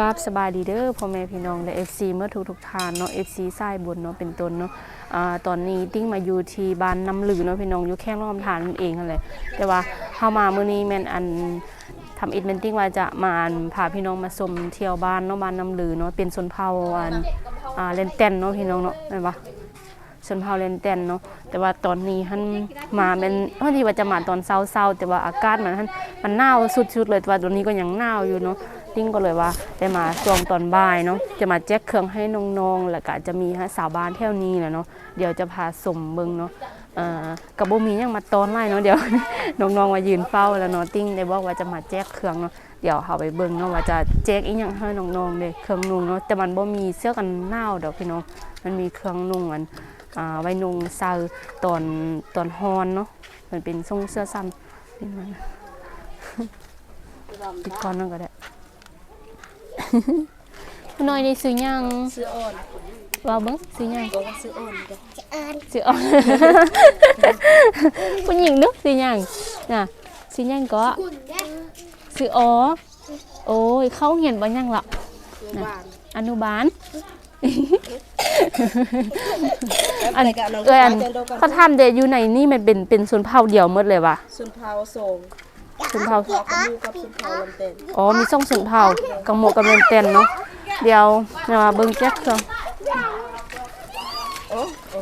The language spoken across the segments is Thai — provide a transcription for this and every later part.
กราบสบายดีเด้อพ่อแม่พี่น้องและ FC เมื่อทุกทุกทานเนาะ FC สายบุญเนาะเป็นต้นเนาะอ่าตอนนี้ติ้งมาอยู่ที่บ้านน้ำหลือเนาะพี่น้องอยู่แค่ล้อมทานนั่นเองนั่นแหละแต่ว่าเข้ามามื้อนี้แม่นอันทำอิดเมนติ้งว่าจะมาพาพี่น้องมาชมเที่ยวบ้านเนาะบ้านน้ำลือเนาะเป็นชนเผ่าอันอ่าเลนเต้นเนาะพี่น้องเนาะแม่นปะชนเผ่าเลนเตนเนาะแต่ว่าตอนนี้ฮันมาเป็นบางทีว่าจะมาตอนเช้าๆแต่ว่าอากาศมันฮันมันหนาวสุดๆเลยแต่ว่าตอนนี้ก็ยังหนาวอยู่เนาะ ติ้งก็เลยว่าได้มาช่วงตอนบ่ายเนาะจะมาแจ็คเครื่องให้น้องๆแล้วก็จะมีฮะสาวบ้านแถวนี้แหละเนาะเดี๋ยวจะพาสมเบิงเนาะกับบ่มียังมาตอนไล่เนาะเดี๋ยวน้องๆมายืนเฝ้าแล้วเนาะติ้งได้บอกว่าจะมาแจ็คเครื่องเนาะเดี๋ยวเขาไปเบิ่งเนาะว่าจะแจ็คอีหยังให้น้องๆเด้เครื่องนุ่งเนาะแต่มันบ่มีเสื้อกันหนาวเดอกพี่น้องมันมีเครื่องนุ่งอันอ่าไว้นุ่งเซาตอนตอนฮอนเนาะมันเป็นทรงเสื้อสั้นเป็นมันปิดก่อนนั่นก็ได้ คุณน้อยได้ซื้อยังซื้ออ่อนว่าเบิ้งซื้อยังบอกว่าซื้ออ่อนเด้อซื้ออ่อนผู้หญิงเนึกซื้อยังน่ะซื้อยังก็ซื้ออ๋อโอ้ยเข้าเห็นบ่ยังละซื้อบ้านอนุบาลอันนี้ก็น้องเอ้ยอันเดินดูก่อนเขาทำเดอยู่ในนี่มันเป็นเป็นส่วนเผ่าเดียวหมดเลยว่ะสุนเผาส่งส่วนเผ่าขอขมูกับ สุนเผาลำเต็นอ๋อมีส่งส่วนเผ่ากังโมกับเลนเต้นเนาะเดี๋ยวเรามาเบิ่งแจ็คเครื่องโอ้โอ้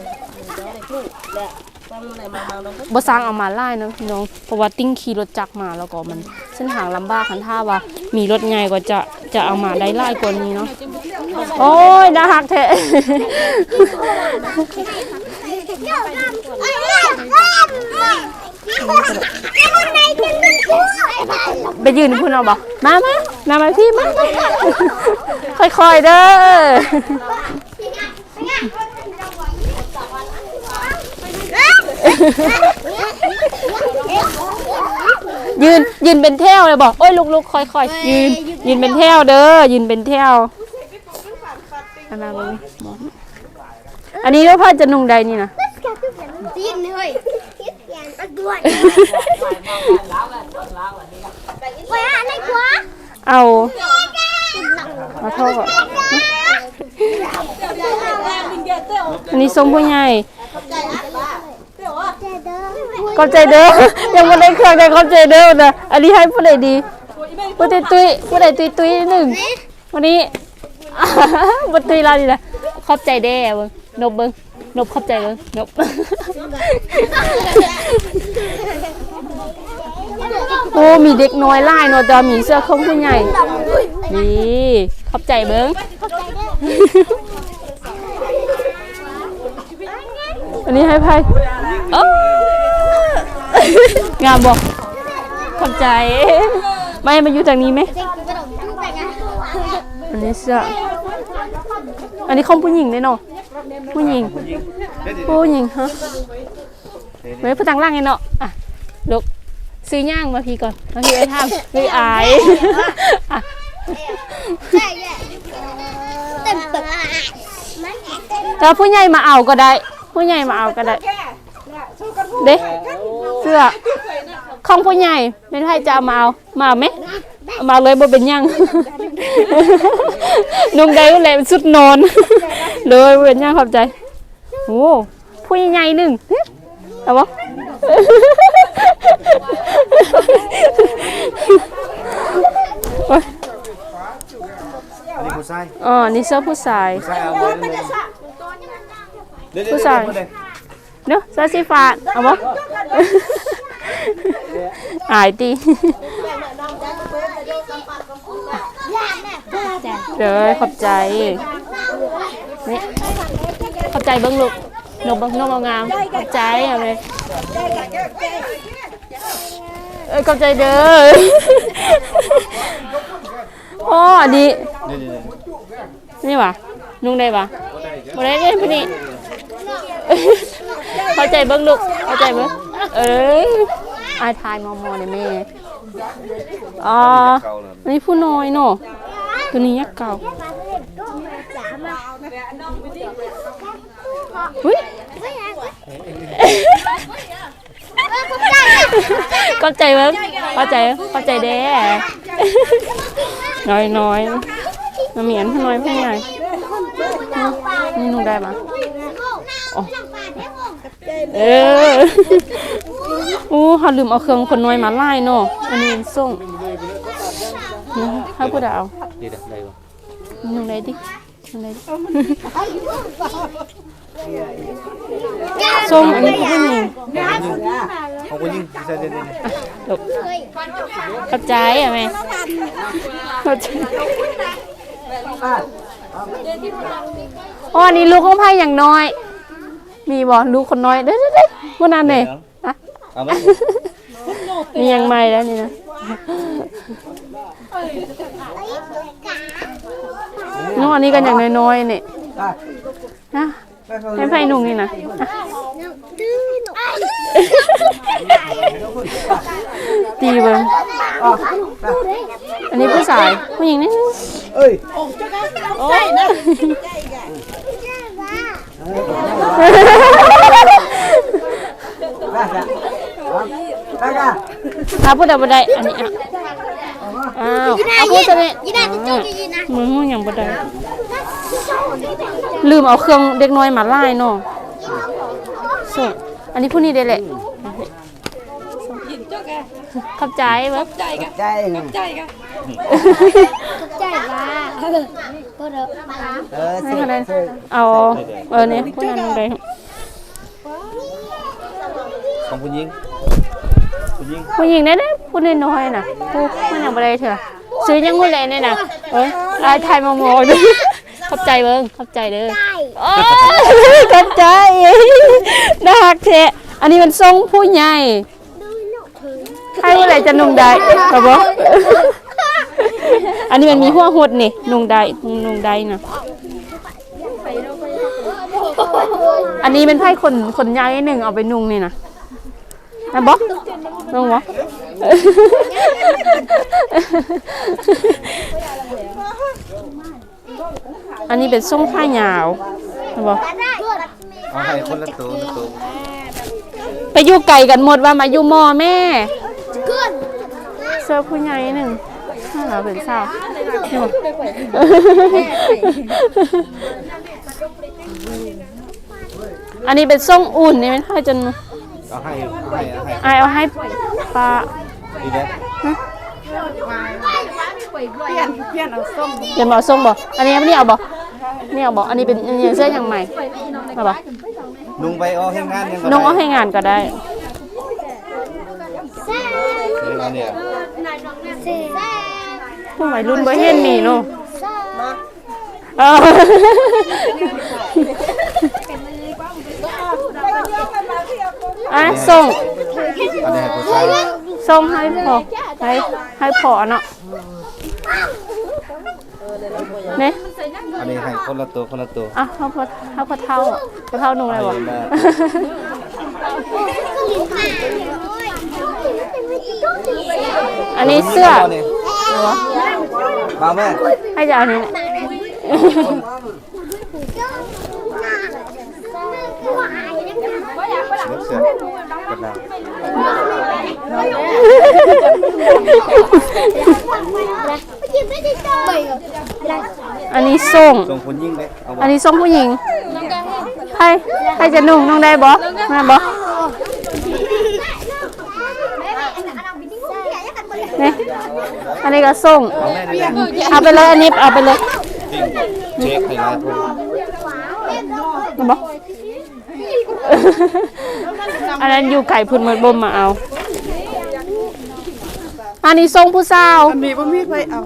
เดี๋ยวได้ลูกและว่ามันไหนมามาลงก็บ่สร้างเอามาไล่เนาะพี่น้องเพราะว่าติ้งขี่รถจักรมาแล้วก็มันเส้นทางลำบากคันถ้าว่า มีรถใหญ่ก็จะจะเอามาได้ไล่กว่านี้เนาะโอ้ยน่าฮักแท้ ไปยืนพุ่นเอาบ่มามามามาพี่มาค่อยๆเด้อยืนยืนเป็นแถวเลยบอกโอ้ยลุกลุกค่อยค่อยๆยืน ยืนเป็นแถวเด้อยืนเป็นแถวอันนั้นบ่มีหมอนอันนี้ว่าผ้าจะนุ่งใดนี่นะ Tin ơi. Tiếp đèn bắt đuổi. Quay hạ này quá. เอามาโทษก่อนอันนี้ส้มผู้ใหญ่เข้าใจเด้อยังไม่ได้เครื่องได้เข้าใจเด้อนะอันนี้ให้ผู้ใดดีผู้ใดตุ้ยผู้ใดตุ้ยตุ้ยหนึ่งวันนี้บัตุยเราดีนะขอบใจเด้เบิ้งนบเบิ้ง นบขอบใจเบิ้งนบโอ้มีเด็กน้อยไล่เนาะแต่มีเสื้อคลุมผู้ใหญ่นี่ขอบใจเบิ้งอันนี้ให้ไพ่งามบอกขอบใจ ไม่มาอยู่ทางนี้ไหมอันนี้เสื้ออันนี้ของผู้หญิงเลยเนาะ ผู้หญิง ผู้หญิงฮะไว้ผู้ตังล่างไงเนาะอะลูกซื้อย่างมาพี่ก่อนมาพี่ไอ้ทำพี่อายอะ Tên bực. แต่ว่าผู้ใหญ่มาเอาก็ได้ ผู้ใหญ่มาเอาก็ได้เด็เสื้อของผู้ใหญ่เป็นไทยจะเอามาเอามาเอาไหมเอามาเลยบ่เป็นหยังนุ่งใดก็เลยสุดนอน เลยบ่เป็นหยังขอบใจโอ้ผู้ใหญ่หนึ่งเอาบ่โอ๊ยอันนี้ผู้ชายอ๋อนี่เสื้อผู้ชายผู้ชายเอาเลยเลยเดี๋ยวๆๆผู้ชายเดี๋วเนาะเสื้อสีฟ้าเอาบ่อายตีเดี๋ยวขอบใจนี่ขอบ ใจเบิ้งลูกนมเบิ้งนมเอางามขอบใจเอาเลยเอ้ยขอบใจเด้อโอ้อันนี้นี่วะนุ่งได้ปะบ่ได้เลยพอดีเข้าใจเบิ้งลูกเข้าใจเบิ้งเอ้ยอายทายมอมอเนี่ยแม่อ๋อนนี้ผู้น้อยเนาะตัวนี้ยักษ์เก่า เฮ้ยเข้าใจเบิ้งเข้าใจเข้าใจเด้น้อยน้อยมาเหมียนให้น้อยให้ใหญ่นี่นุ่งได้ปะอ๋อเออโอ้เขาลืมเอาเครื่องคนน้อยมาไล่เนาะอันนี้ส่งนะให้ผู้ดาวดีเด้อได้บ่นุ่งได้ดินุ่งได้ดิ ส่งอันนี้ผู้หญิงของผู้หญิงใส่เด่นลูกกระจายอะแม่กระจายอ๋ออันนี้ลูกของไพ่อย่างน้อย มีบ่ลูกคนน้อยเด้อเด้อเด้อวันนั้นเนี่ยอะเอามามียังไม่แล้วนี่นะน้องอันนี้กันอย่างน้อยๆนี่นะ ให้ไพ่หนุ่งนี่นะตีเบิ้งอันนี้ผู้ชายผู้หญิงนี่เอ้ยโอ้ยนะอาพูดอะไรได้อันนี้อะอ้าวอาพูดอะไรยี่น่าจะจุดยี่นะมึงมึงยังบ่ได้ ลืมเอาเครื่องเด็กน้อยมาไล่เนาะส่งอันนี้ผู้นี้ได้แหละขับใจเว้ยใจว่าก็เด้อให้คะแนนเอาเออเนี่ยผู้นั้นได้ของผู้หญิงผู้หญิงผู้หญิงได้เด้อผู้น้อยๆน่ะผู้มันยังบ่ได้เถอะซื้อยังบ่ได้เนี่ยน่ะเอ้ยลายไทยมาโมด ขอบใจเบิ่งขอบใจเด้อโอ้ยกันใจน่ารักแท้อันนี้มันทรงผู้ใหญ่ใครเมื่อไหร่จะนุ่งได้กระบอกอันนี้มันมีหัวหดนี่นุ่งได้นุ่งได้นะอันนี้เป็นไพ่คนคนใหญ่หนึ่งเอาไปนุ่งนี่นะนะบอกนุ่งบอก อันนี้เป็นทรงผ้ายาวนะบอกเอาให้คนละตัวละตัวไปอยู่ไก่กันหมดว่ามาอยู่มอแม่ขึ้นเสื้อผู้ใหญ่หนึ่งน่ารักเป็นสาวนี่บ่อันนี้เป็นส่งอุ่นนี่เป็นไพ่จนเอาให้เอาให้เอาให้อา ยเอาให้ปลาดีเด้อเดี๋ยวมาเอาส่งบ่อันนี้ไม่ได้เอาบ่นี่เอาบ่อันนี้เป็นอันนี้เสื้ออย่างใหม่มาบ่นุ่งไปเอาให้งานยังก็น้องเอาให้งานก็ได้เดี๋ยวเอาเนี่ยเซ่ผู้วัยรุ่นบ่เห็นนี่เนาะเอออะส่งอันนี้ให้ผู้ชาย ส่งให้พอให้ให้พอเนาะเนี่ยอันนี้ให้คนละตัวคนละตัวอะเขาพอเขาพอเท่าพอเท่าหนุ่งอะไรบ่เอาเลยแม่อันนี้เสื้อนี่อมาแม่ให้จาอันนี้แหละ อกเสื้อกันดาอันนี้ส่ง ส่งผู้หญิงเด้เอาบ่อันนี้ส่งผู้หญิงให้ให้จะนุ่งนุ่งได้บ่แม่บ่นี่อันนี้ก็ส่ง เอาแม่นี่แหละเอาไปเลยอันนี้เอาไปเลยจริงเช็คให้หลายคน มาบอก อันนั้นอยู่ไก่พุ่นเหมือนบ่มมาเอา อันนี้ทรงผู้สาว มีบ่มีใครเอา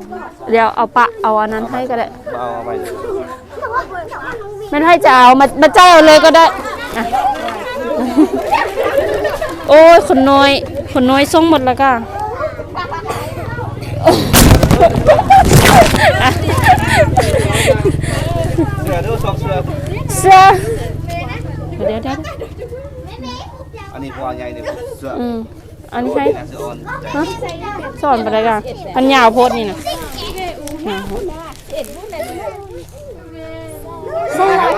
เดี๋ยวเอาปะเอาอันนั้นให้ก็ได้เอาเอาไปไม่ให้จะเอามามาใจายเอาเลยก็ได้อะโอ้ยคนน้อยคนน้อยทรงหมดแล้วก็เสื้อดูสองเสื้อเสื้อเดี๋ยวเดี๋ยวเดี๋ยวอั นนี้พอใหญ่นี่เสื้ออืมอันนี้ให้เสื้ออ่อนใจฮะสอนไปเลยกันอันยาวโพดนี่นะยาวโพด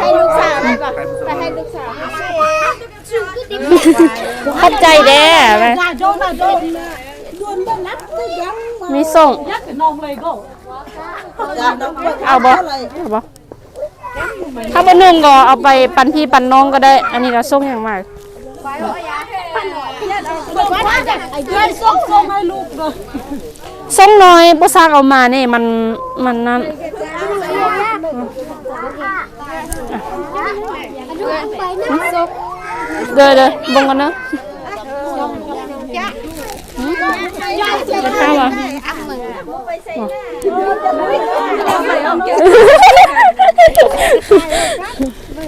ให้ลูกสาวเลยป่ะไปผู้ชายให้ลูกสาวขอบใจแด้ไปมีส่งเอาบ่เอาบ่ถ้าบ่นึ่งก็เอาไปปันพี่ปันน้องก็ได้ อันนี้ก็ส่งอย่างมากไอ้เพื่อน ส่งส่งให้ลูกเลยส่งน้อยบ่ซักเอามานี่มันมันนั่นเด้อเด้อเบ่งกันเด้อหืมจะข้าวอะ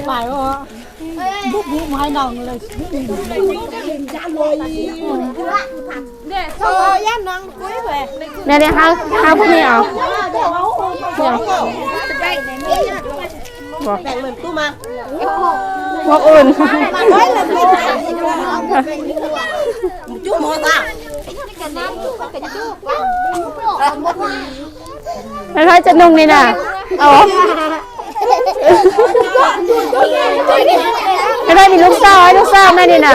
ไปว่า บุกบุไม้นองเลยแม่เดี๋ยวข้าวข้าวพวกนี้เอาเนี่ยแบ่งเหมือนตู้มาพวกอื่นจุ๊บหมอตาไม่ค่อยจะนุ่งนี่น่ะเอ ไม่ได้มีลูกสาวให้ลูกสาวแม่นี่น่ะ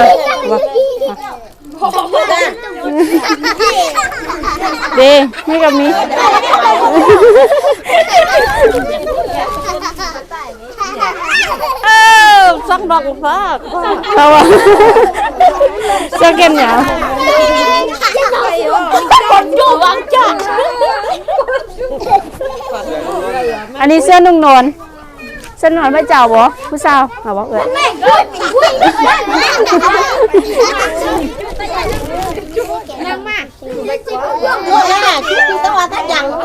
ดีนี่กับมีเออสักดอกฟ้าเอาอะเสื้อเกมเนี่ยคนอยู่วังจ้าอันนี้เสื้อนุ่งนอน สนอนไม่เจ้าบ่ผู้สาวเอาบ่เอ้ย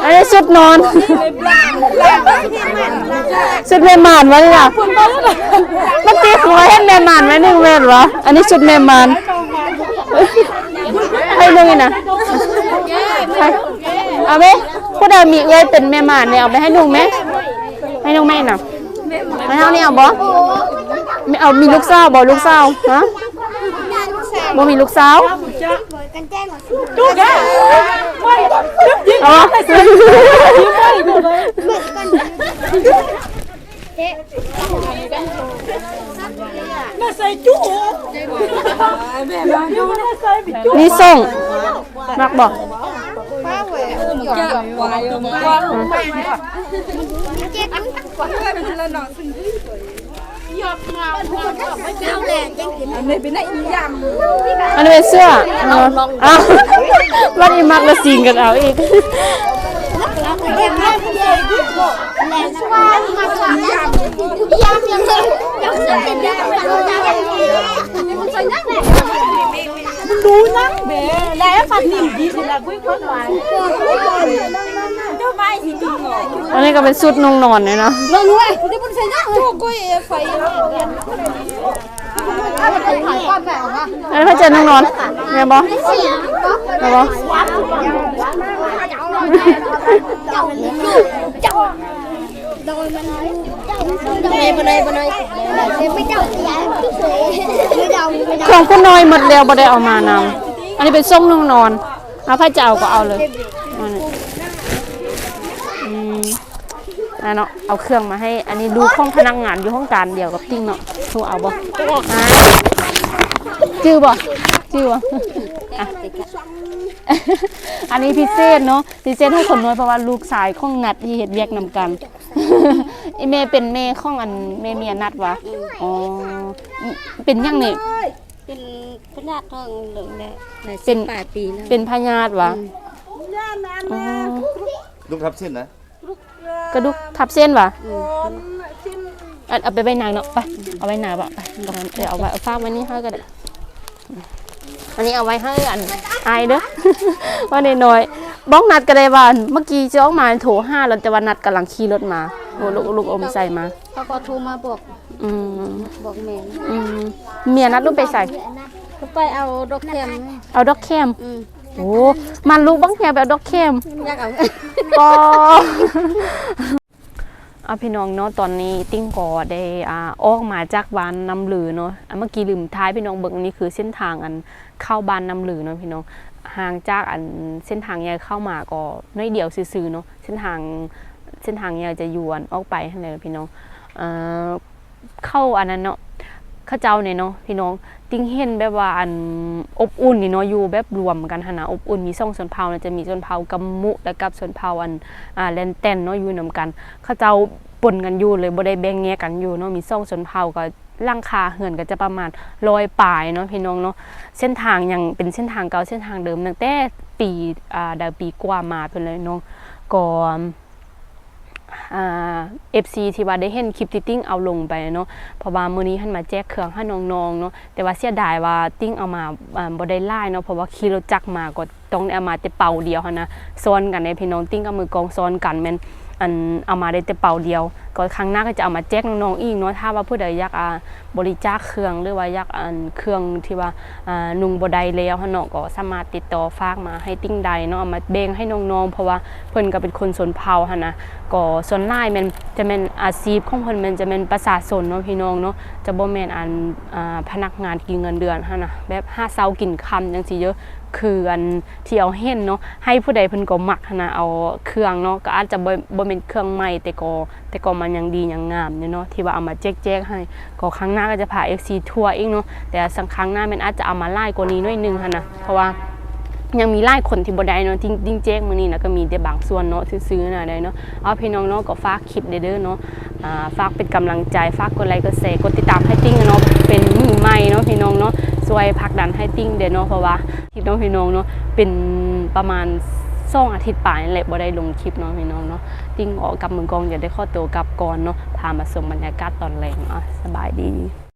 อันนี้ชุดนอนชุดแม่หมานวะเนี่ยมื่อกี้ของเราให้แม่หมานไว้หนึ่งเวทวะอันนี้ชุดแม่หมานให้นุ่งนะเอาไหมผู้ใดมีเอ้ยเป็นแม่หมานเนี่ยเอาไปให้นุ่งไหมให้นุ่งไหมนะ ให้เท่านี้เอาบ่ไม่เอามีลูกสาวบ่ลูกสาวฮะ บ่มีลูกสาวเอาวะน่าใส่จุ๊บแม่มายู่น่าใส่ไปจุ๊บนี่ส่งมักบอกจะวายอันนี้เป็นเสื้อเอาเอาวันนี้มักละสิงกันเอาอีก ดูนักแม่แล้วฟันนิ่มดีสิละกุ้ยคนหวานเจ้าไม้สิจุ๊บอันนี้ก็เป็นชุดนุ่งนอนเลยเนาะเรารู้ไอ้ที่มันใส่หน้าจุ๊บกุ้ยไฟอันนี้พระเจ้านุ่งนอนแม่บอกแม่บอกเมย์ปนา ยปนายไม่เจ้าเสียพี่เสยไม่เจ้าไม่เจ้าของคุณน้อยหมดแล้วบ่ได้เอามานำอันนี้เป็นส่งนุ่งนอนเอาพระเจ้าก็เอาเลยอันนี้อืมอันเนาะเอาเครื่องมาให้ อันนี้ดูห้องพนักงานอยู่ห้องการเดียวกับติ้งเนาะทูเอาบ่อ่าจื้อบ่จื้อบ่อะ อันนี้พิเศษเนาะพิเศษให้คนน้อยเพราะว่าลูกชายของนัดที่เฮ็ดเวียกนำกัน อแม่เป็นแม่ของอันแม่เมียนัดวะอ๋อเป็นยังนี่เป็นพนักทองเหลืองแดงเป็นแปดปีแล้วเป็นพญาติวะอ๋อลูกทับเส้นนะกระดูกทับเส้นวะอันเอาไปไว้นางเนาะไปเอาไว้นางบะไปตรงนั้นเดี๋ยวเอาไว้เอาฝากไว้นี่ให้ก็ได้อันนี้เอาไว้ให้อันอายเด้อว่าน้อยๆ บ้องนัดก็ได้ว่าเมื่อกี้จะออกมาโถห้าแล้วแต่ว่านัดกำลังขี่รถมาโอ้ลูกลูกอมใส่มาเขาก็โทรมาบอกอืมบอกแม่อืมเมียนัดลูกไปใส่เขาไปเอาดอกแคมเอาดอกแคมอืมโอ้มันลูกบ้องแคมไปเอาดอกแคมอยากเอาปอเอาพี่น้องเนาะตอนนี้ติ้งกอได้อ่าออกมาจากบ้านนำหลือเนาะอะเมื่อกี้ลืมท้ายพี่น้องเบิ่งนี่คือเส้นทางอันเข้าบ้านนำหลือเนาะพี่น้อง ห่างจากอันเส้นทางใหญ่เข้ามาก็น้อยเดียวซื่อๆเนาะเส้นทางเส้นทางใหญ่จะยู่อันออกไปให้เลยพี่น้องเอ่อเข้าอันนั้นเนาะข้าเจ้าเนี่ยเนาะพี่น้องติ้งเห็นแบบว่าอันอบอุ่นนี่เนาะอยู่แบบรวมกันหนะอบอุ่นมีซ่องชนเผานะจะมีชนเผากำมุและกับชนเผาอันอ่าแลนแตนเนาะอยู่นํกันข้าเจ้า นกันอยู่เลยบ่ได้แบ่งแยกกันอยู่เนาะมีซ่องชนเผ่าก็ร่างคาเหือนก็จะประมาณร้อยปลายเนาะพี่น้องเนาะเส้นทางยังเป็นเส้นทางเก่าเส้นทางเดิมตั้งแต่ปีอ่าดาวปีกว่ามาเพิ่นเลยเนาะก็อ่า FC ที่ว่าได้เห็นคลิปที่ติ้งเอาลงไปเนาะเพราะว่ามื้อนี้หันมาแจกเครื่องให้น้องๆเนาะแต่ว่าเสียดายว่าติ้งเอามาอ่าบ่ได้ไล่เนาะเพราะว่าขี่รถจักรมาก็ต้องเอามาแต่เป่าเดียวนะซ้อนกันในพี่น้องติ้งกับมือกองซ้อนกันแม่น อันเอามาได้แต่เป่าเดียว ก็ครั้งหน้าก็จะเอามาแจกน้องๆอีกเนาะถ้าว่าผู้ใดอยากอาบริจาคเครื่องหรือว่าอยากอันเครื่องที่ว่านุ่งบ่ได้แล้วหันเนาะก็สามารถติดต่อฝากมาให้ติ้งใดเนาะเอามาแบ่งให้น้องๆเพราะว่าเพิ่นก็เป็นคนสนเผ่าหันนะก็ส่วนหลายมันจะเป็นอาชีพของเพิ่นมันจะเป็นประชาชนเนาะพี่น้องเนาะจะบ่แม่นอันพนักงานกินเงินเดือนหั่นนะแบบหาเช้ากินคำจังซี่เยอะ เคืออันที่เอาเห็นเนาะให้ผู้ใดเพิ่นก็มักนะเอาเครื่องเนาะก็อาจจะบ่บ่เป็นเครื่องใหม่แต่ก็แต่ก็มันยังดียังงามอยู่เนาะที่ว่าเอามาแจกๆให้ก็ครั้งหน้าก็จะพา FC ทัวร์อีกเนาะแต่สังครั้งหน้ามันอาจจะเอามาไล่กว่านี้หน่อยหนึงหั่นนะเพราะว่า ยังมีไล่คนที่บ่ได้เนาะทิ้งดิ้งแจ้งมือนี้นะก็มีแต่บางส่วนเนาะซื้อๆน่ะได้เนาะเอาพี่น้องเนาะก็ฝากคลิปเด้อเนาะอ่าฝากเป็นกำลังใจฝากกดไลค์กดแชร์กดติดตามให้ติ้งเนาะเป็นมือใหม่เนาะพี่น้องเนาะช่วยผลักดันให้ติ้งเด้อเนาะเพราะว่าพี่น้องพี่น้องเนาะเป็นประมาณสองอาทิตย์ป่ายนี่แหละบ่ได้ลงคลิปเนาะพี่น้องเนาะติ้งออกกับมือกองอย่าได้ข้อตัวกลับก่อนเนาะพามาชมบรรยากาศตอนแรงอะสบายดี